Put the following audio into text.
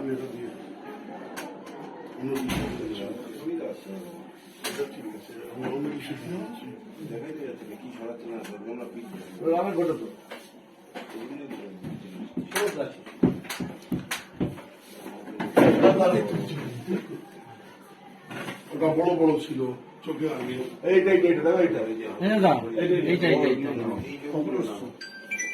আমি এটা দিয়ে অন্য কিছু দিয়ে দিলাম। সুবিধা আছে এটা ঠিক আছে আমি অন্য কিছু দিয়ে দিচ্ছি দেখাই তো যাচ্ছে কি ছড়াচ্ছে না ধরবো না আমার গোটা তো সব আছে ওটা বড় বড় ছিল চোখে আগে এইটা। এইটা দেখো এইটা এইটা।